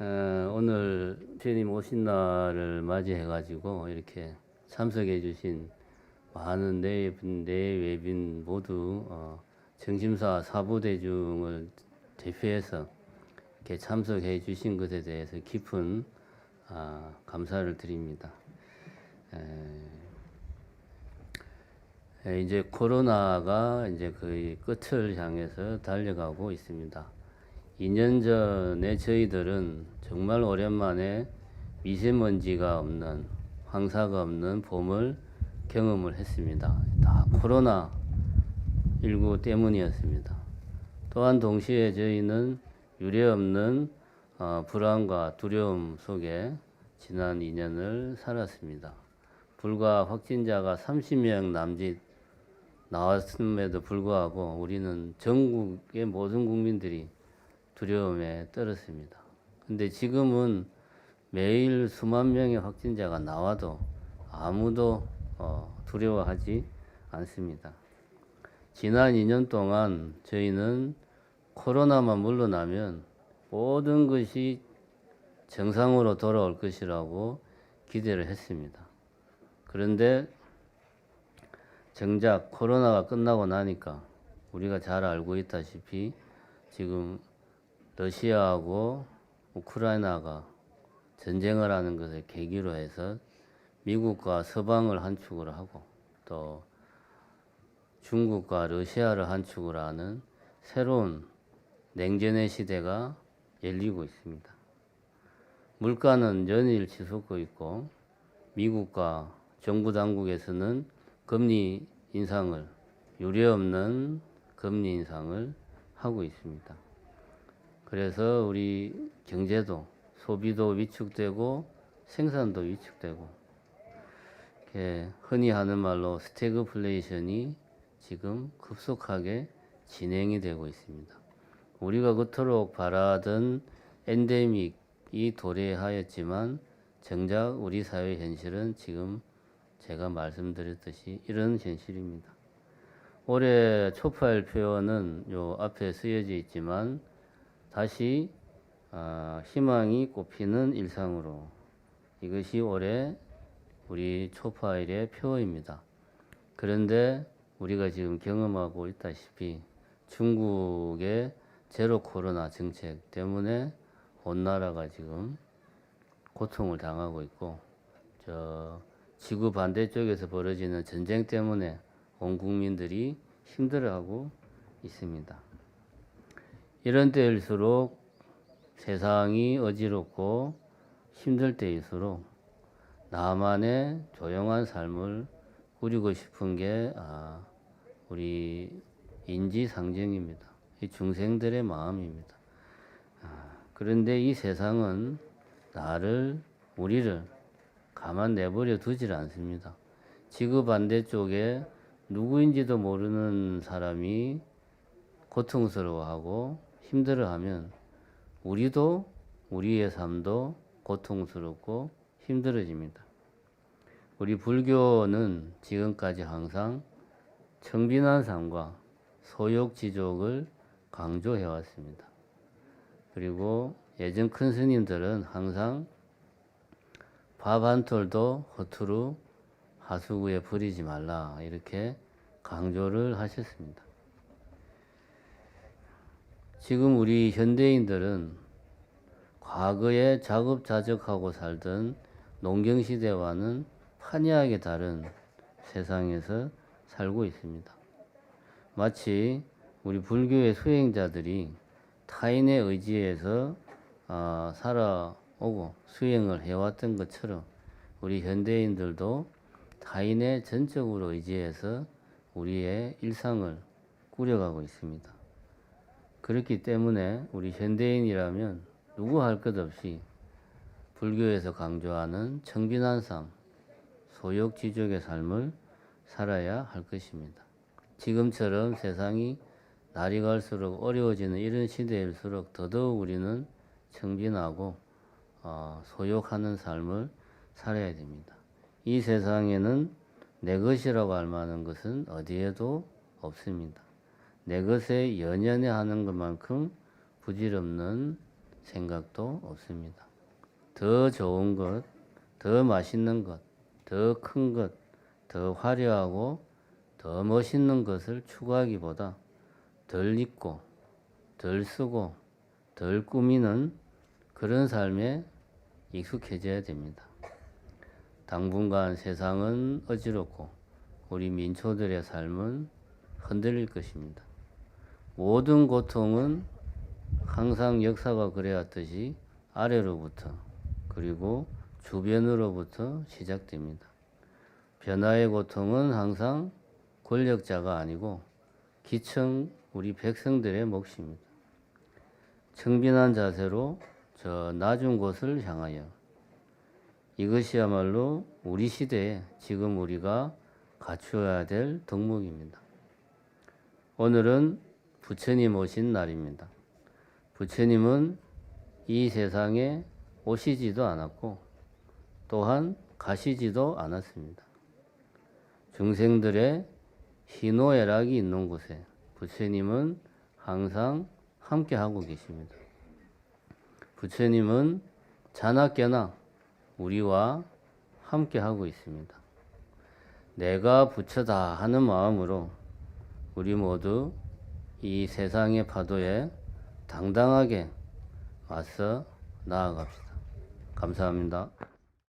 어, 오늘 주님 오신 날을 맞이해가지고 이렇게 참석해주신 많은 내외빈, 내외빈 모두 어, 정심사 사부대중을 대표해서 이렇게 참석해 주신 것에 대해서 깊은 아, 감사를 드립니다. 에, 에, 이제 코로나가 이제 거의 끝을 향해서 달려가고 있습니다. 2년 전에 저희들은 정말 오랜만에 미세먼지가 없는 황사가 없는 봄을 경험을 했습니다. 다 코로나 19 때문이었습니다. 또한 동시에 저희는 유례 없는 어, 불안과 두려움 속에 지난 2년을 살았습니다. 불과 확진자가 30명 남짓 나왔음에도 불구하고 우리는 전국의 모든 국민들이 두려움에 떨었습니다. 근데 지금은 매일 수만 명의 확진자가 나와도 아무도 어, 두려워하지 않습니다. 지난 2년 동안 저희는 코로나만 물러나면 모든 것이 정상으로 돌아올 것이라고 기대를 했습니다. 그런데 정작 코로나가 끝나고 나니까 우리가 잘 알고 있다시피 지금 러시아하고 우크라이나가 전쟁을 하는 것을 계기로 해서 미국과 서방을 한 축으로 하고 또 중국과 러시아를 한 축으로 하는 새로운 냉전의 시대가 열리고 있습니다. 물가는 연일 치솟고 있고 미국과 정부 당국에서는 금리 인상을 유례 없는 금리 인상을 하고 있습니다. 그래서 우리 경제도 소비도 위축되고 생산도 위축되고 이렇게 흔히 하는 말로 스태그플레이션이 지금 급속하게 진행이 되고 있습니다. 우리가 그토록 바라던 엔데믹이 도래하였지만 정작 우리 사회 현실은 지금 제가 말씀드렸듯이 이런 현실입니다. 올해 초파일 표현은 요 앞에 쓰여져 있지만 다시 아, 희망이 꽃피는 일상으로 이것이 올해 우리 초파일의 표어입니다. 그런데 우리가 지금 경험하고 있다시피 중국의 제로 코로나 정책 때문에 온 나라가 지금 고통을 당하고 있고 저 지구 반대쪽에서 벌어지는 전쟁 때문에 온 국민들이 힘들어하고 있습니다. 이런 때일수록 세상이 어지럽고 힘들 때일수록 나만의 조용한 삶을 꾸리고 싶은 게 아, 우리 인지 상정입니다. 이 중생들의 마음입니다. 아, 그런데 이 세상은 나를 우리를 가만 내버려 두질 않습니다. 지구 반대쪽에 누구인지도 모르는 사람이 고통스러워하고 힘들어하면 우리도 우리의 삶도 고통스럽고 힘들어집니다. 우리 불교는 지금까지 항상 청빈한 삶과 소욕지족을 강조해 왔습니다. 그리고 예전 큰 스님들은 항상 밥 한 톨도 허투루 하수구에 버리지 말라 이렇게 강조를 하셨습니다. 지금 우리 현대인들은 과거에 자급자족하고 살던 농경시대와는 판이하게 다른 세상에서 살고 있습니다. 마치 우리 불교의 수행자들이 타인의 의지에서 어, 살아오고 수행을 해왔던 것처럼 우리 현대인들도 타인의 전적으로 의지해서 우리의 일상을 꾸려가고 있습니다. 그렇기 때문에 우리 현대인이라면 누구 할 것 없이 불교에서 강조하는 청빈한 삶, 소욕지족의 삶을 살아야 할 것입니다. 지금처럼 세상이 날이 갈수록 어려워지는 이런 시대일수록 더더욱 우리는 청빈하고 어, 소욕하는 삶을 살아야 됩니다. 이 세상에는 내 것이라고 할 만한 것은 어디에도 없습니다. 내 것에 연연해 하는 것만큼 부질없는 생각도 없습니다. 더 좋은 것, 더 맛있는 것, 더 큰 것, 더 화려하고 더 멋있는 것을 추구하기보다 덜 입고, 덜 쓰고, 덜 꾸미는 그런 삶에 익숙해져야 됩니다. 당분간 세상은 어지럽고 우리 민초들의 삶은 흔들릴 것입니다. 모든 고통은 항상 역사가 그래왔듯이 아래로부터 그리고 주변으로부터 시작됩니다. 변화의 고통은 항상 권력자가 아니고 기청 우리 백성들의 몫입니다. 청빈한 자세로 저 낮은 곳을 향하여 이것이야말로 우리 시대에 지금 우리가 갖추어야 될 덕목입니다. 오늘은 부처님 오신 날입니다. 부처님은 이 세상에 오시지도 않았고 또한 가시지도 않았습니다. 중생들의 희노애락이 있는 곳에 부처님은 항상 함께 하고 계십니다. 부처님은 자나깨나 우리와 함께 하고 있습니다. 내가 부처다 하는 마음으로 우리 모두 이 세상의 파도에 당당하게 맞서 나아갑시다. 감사합니다.